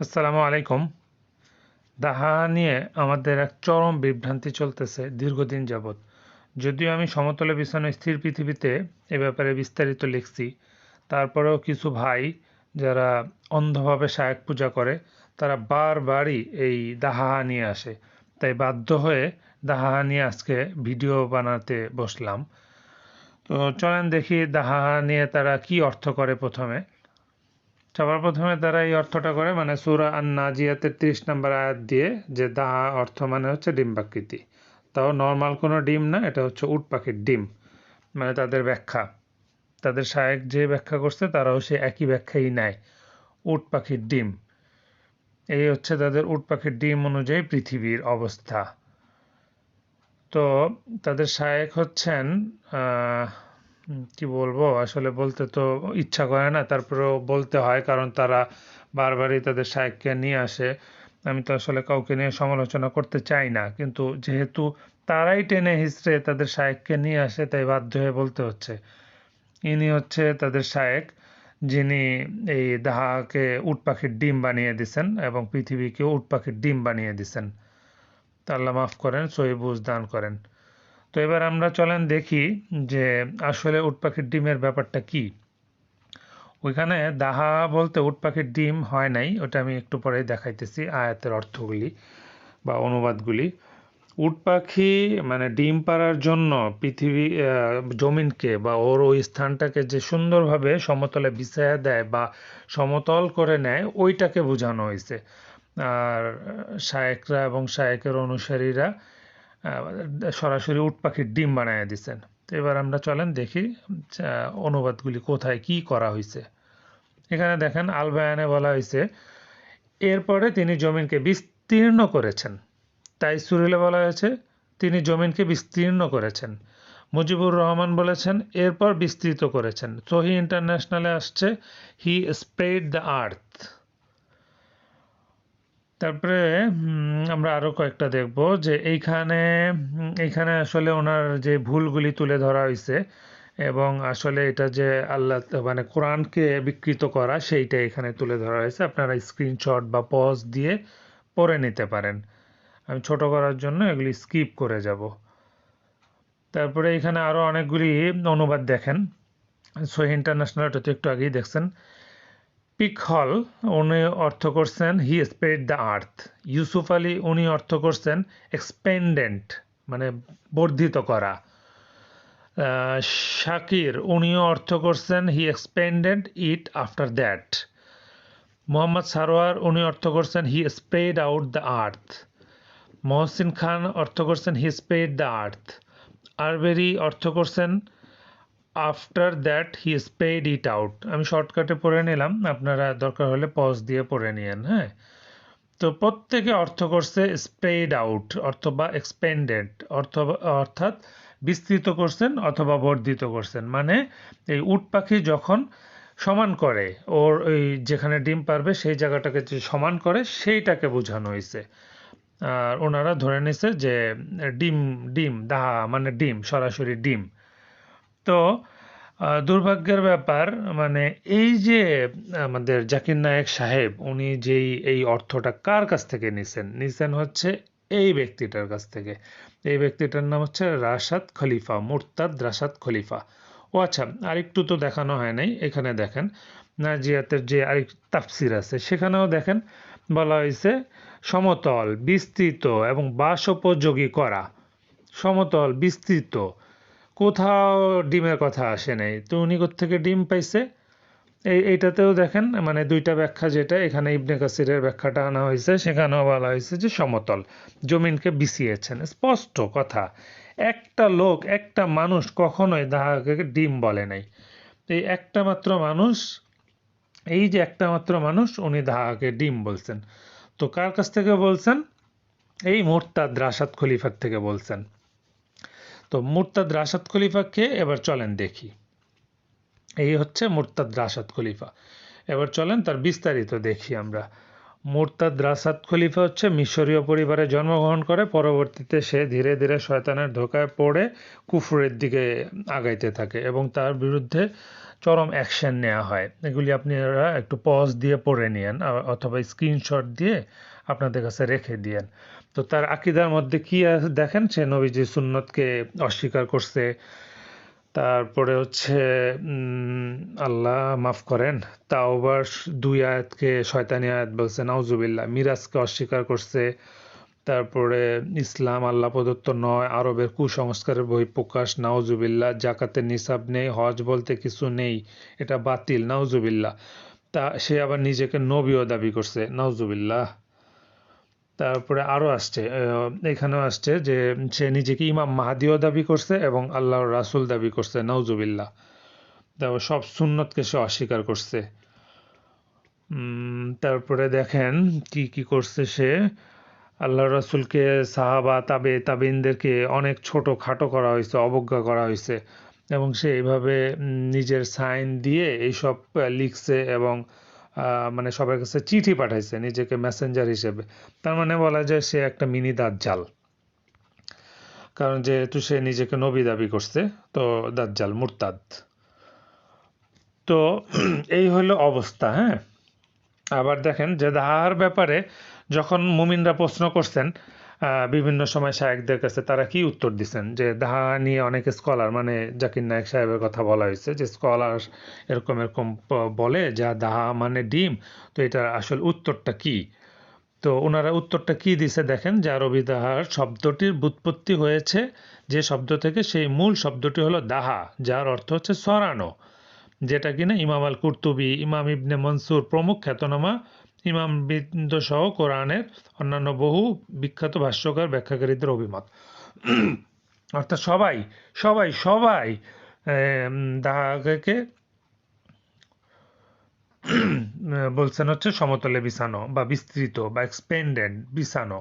আসসালামু আলাইকুম। দাহা নিয়ে আমাদের এক চরম বিভ্রান্তি চলতেছে দীর্ঘদিন যাবৎ। যদিও আমি সমতলে বিছানো স্থির পৃথিবীতে এ ব্যাপারে বিস্তারিত লিখছি। তারপরেও কিছু ভাই যারা অন্ধভাবে শায়ক পূজা করে, তারা বারবারই এই দাহা নিয়ে আসে। তাই বাধ্য হয়ে দাহা নিয়ে আজকে ভিডিও বানাতে বসলাম। তো চলেন দেখি দাহা নিয়ে তারা কি অর্থ করে প্রথমে। সবার প্রথমে তারা এই অর্থটা করে মানে সুরা আন নাজিয়াতে তিরিশ নম্বর আয়াত দিয়ে যে দাহা অর্থ মানে হচ্ছে ডিম্বাকৃতি তাও নর্মাল কোনো ডিম না, এটা হচ্ছে উট পাখির ডিম মানে তাদের ব্যাখ্যা। তাদের শায়েক যে ব্যাখ্যা করছে, তারাও সে একই ব্যাখ্যাই নেয়, উট পাখির ডিম। এই হচ্ছে তাদের উট পাখির ডিম অনুযায়ী পৃথিবীর অবস্থা। তো তাদের শায়েক হচ্ছেন কি বলব? আসলে বলতে তো ইচ্ছা করে না, তারপরেও বলতে হয়, কারণ তারা বারবারই তাদের শায়েককে নিয়ে আসে। আমি তো আসলে কাউকে নিয়ে সমালোচনা করতে চাই না, কিন্তু যেহেতু তারাই টেনে হিসড়ে তাদের শায়েককে নিয়ে আসে, তাই বাধ্য হয়ে বলতে হচ্ছে। ইনি হচ্ছে তাদের শায়েক যিনি এই দাহাকে উট পাখির ডিম বানিয়ে দিছেন এবং পৃথিবীকে উট পাখির ডিম বানিয়ে দিছেন। আল্লাহ মাফ করেন সহিবুজ দান করেন। তো এবার আমরা চলেন দেখি যে আসলে উট পাখির ডিমের ব্যাপারটা কি। ওইখানে দাহা বলতে উট পাখির ডিম হয় নাই, ওটা আমি একটু পরে দেখাইতেছি আয়াতের অর্থগুলি বা অনুবাদগুলি। উট পাখি মানে ডিম পাড়ার জন্য পৃথিবী জমিনকে বা ওর ওই স্থানটাকে যে সুন্দরভাবে সমতলে বিছায়া দেয় বা সমতল করে নেয়, ওইটাকে বোঝানো হয়েছে। আর শায়েকরা এবং শায়েকের অনুসারীরা সরাসরি উট পাখির ডিম বানায় দিচ্ছেন তো এবার আমরা চলেন দেখি অনুবাদগুলি কোথায়, কি করা হয়েছে এখানে দেখেন, আলবায়ানে বলা হয়েছে এরপরে তিনি জমিনকে বিস্তীর্ণ করেছেন। তাই সুরিলে বলা হয়েছে, তিনি জমিনকে বিস্তীর্ণ করেছেন। মুজিবুর রহমান বলেছেন, এরপর বিস্তৃত করেছেন। সহি ইন্টারন্যাশনালে আসছে, হি স্প্রেড দ্য আর্থ। তারপরে আমরা আরও কয়েকটা দেখব যে এইখানে এইখানে আসলে ওনার যে ভুলগুলি তুলে ধরা হয়েছে এবং আসলে এটা যে আল্লাহ মানে কোরআনকে বিকৃত করা সেইটা এখানে তুলে ধরা হয়েছে। আপনারা স্ক্রিনশট বা পজ দিয়ে পড়ে নিতে পারেন। আমি ছোট করার জন্য এগুলি স্কিপ করে যাব। তারপরে এখানে আরও অনেকগুলি অনুবাদ দেখেন। সহি ইন্টারন্যাশনাল তো একটু আগেই দেখছেন। পিক হল উনি অর্থ করছেন he spread the earth Yusuf Ali, উনি অর্থ করছেন এক্সপেন্ডেন্ট মানে বর্ধিত করা। শাকির, উনিও অর্থ করছেন he expanded it after that Mohammad Sarwar, উনি অর্থ করছেন he spread out the earth Mohsin Khan অর্থ করছেন he spread the earth Arberry অর্থ করছেন after that he spread it out আমি শর্টকাটে পড়ে নিলাম। আপনারা দরকার হলে পজ দিয়ে পড়ে নিয়েন হ্যাঁ? তো প্রত্যেকে অর্থ করছে স্প্রেড আউট অথবা এক্সপেন্ডেড অর্থ অর্থাৎ বিস্তৃত করছেন অথবা বর্ধিত করছেন। মানে এই উট পাখি যখন সমান করে, ওর ওই যেখানে ডিম পারবে, সেই জায়গাটাকে যে সমান করে, সেইটাকে বোঝানো হয়েছে আর ওনারা ধরে নিছে যে ডিম ডিম, দাহা মানে ডিম, সরাসরি ডিম। তো দুর্ভাগ্যের ব্যাপার মানে এই যে, আমাদের জাকির নায়েক সাহেব, উনি যেই, এই অর্থটা কার কাছ থেকে নিছেন? নিছেন হচ্ছে এই ব্যক্তিটার কাছ থেকে। এই ব্যক্তিটার নাম হচ্ছে রাশাদ খলিফা, মুরতাদ রাশাদ খলিফা। ও আচ্ছা আরেকটু তো দেখানো হয় নাই, এখানে দেখেন। নাজিয়াতের যে আরেক তাফসির আছে, সেখানেও দেখেন, বলা হয়েছে, সমতল, বিস্তৃত এবং বাসোপযোগী করা। সমতল, বিস্তৃত। কোথাও ডিমের কথা আসে নাই। তো উনি থেকে ডিম পাইছে? এই, এইটাতেও দেখেন মানে দুইটা ব্যাখ্যা যেটা, এখানে ইবনে কাসিরের ব্যাখ্যাটা আনা হয়েছে, সেখানেও বলা হয়েছে যে সমতল, জমিনকে বিছিয়েছেন। স্পষ্ট কথা, একটা লোক, একটা মানুষ কখনোই দাহাকে ডিম বলে নাই। এই একটা মাত্র মানুষ, এই যে একটা মাত্র মানুষ, উনি দাহাকে ডিম বলছেন। তো কার কাছ থেকে বলছেন? এই মোরতাদ রাশাদ খলিফার থেকে বলছেন। তো মুরতাদ রাশাদ খলিফা কে? এবার চলেন দেখি। এই হচ্ছে মুরতাদ রাশাদ খলিফা। এবার চলেন তার বিস্তারিত দেখি আমরা। মুরতাদ রাসাদ খলিফা হচ্ছে মিশরীয় পরিবারে জন্মগ্রহণ করে, পরবর্তীতে সে ধীরে ধীরে শয়তানের ধোকায় পড়ে কুফুরের দিকে আগাইতে থাকে এবং তার বিরুদ্ধে চরম অ্যাকশন নেওয়া হয়। এগুলি আপনারা একটু পজ দিয়ে পড়ে নিয়েন, অথবা স্ক্রিনশট দিয়ে আপনাদের কাছে রেখে দিয়েন। তো তার আকিদার মধ্যে কি দেখেন সে নবীজি সুন্নতকে অস্বীকার করছে, তারপরে হচ্ছে আল্লাহ মাফ করেন, তাওবার দুই আয়াতকে শয়তানি আয়াত বলছে, নাউজুবিল্লাহ, মিরাজকে অস্বীকার করছে, তারপরে ইসলাম আল্লাহ প্রদত্ত নয়, আরবের কুসংস্কারের বহিঃপ্রকাশ, নাউজুবিল্লাহ, জাকাতের নিসাব নেই, হজ বলতে কিছু নেই, এটা বাতিল, নাউজুবিল্লাহ। তা সে আবার নিজেকে নবীও দাবি করছে, নাউজুবিল্লাহ। তারপরে আরও আসছে এখানেও আসছে যে সে নিজেকে ইমাম মাহাদিও দাবি করছে এবং আল্লাহর রাসূল দাবি করছে, নাউজুবিল্লাহ। তারপর সব সুন্নতকে সে অস্বীকার করছে। তারপরে দেখেন কি কি করছে সে। আল্লাহ রাসূলকে সাহাবা, তাবে, তাবিনদেরকে অনেক ছোট খাটো করা হয়েছে, অবজ্ঞা করা হয়েছে এবং সে এইভাবে নিজের সাইন দিয়ে এইসব লিখছে এবং মানে সবার কাছে চিঠি পাঠাইছে নিজেকে মেসেঞ্জার হিসেবে। তার মানে বলা যায় সে একটা মিনি দাজ্জাল। কারণ যেহেতু সে নিজেকে নবী দাবি করছে, তো দাজ্জাল, মুরতাদ। তো এই হলো অবস্থা হ্যাঁ? আবার দেখেন, যে দাহার ব্যাপারে যখন মুমিনরা প্রশ্ন করছেন বিভিন্ন সময় শায়েকদের কাছে তারা কি উত্তর দিচ্ছেন যে দাহা নিয়ে অনেক স্কলার মানে জাকির নায়ক সাহেবের কথা বলা হয়েছে যে স্কলার এরকম এরকম বলে যা দাহা মানে ডিম, তো এটার আসল উত্তরটা কি? তো ওনারা উত্তরটা কি দিছে দেখেন, যে আরবি দাহার শব্দটির ব্যুৎপত্তি হয়েছে যে শব্দ থেকে সেই মূল শব্দটি হলো দাহা, যার অর্থ হচ্ছে সরানো, যেটা কিনা ইমাম আল কুর্তুবি ইমাম ইবনে মনসুর প্রমুখ খ্যাতনামা ইমাম সহ কোরআনের অন্যান্য বহু বিখ্যাত ভাষ্যকার, ব্যাখ্যাকারীদের অভিমত। অর্থাৎ সবাই সবাই সবাই দাহাকে বলছেন হচ্ছে সমতলে বিছানো বা বিস্তৃত বা এক্সপেন্ডেড বিছানো।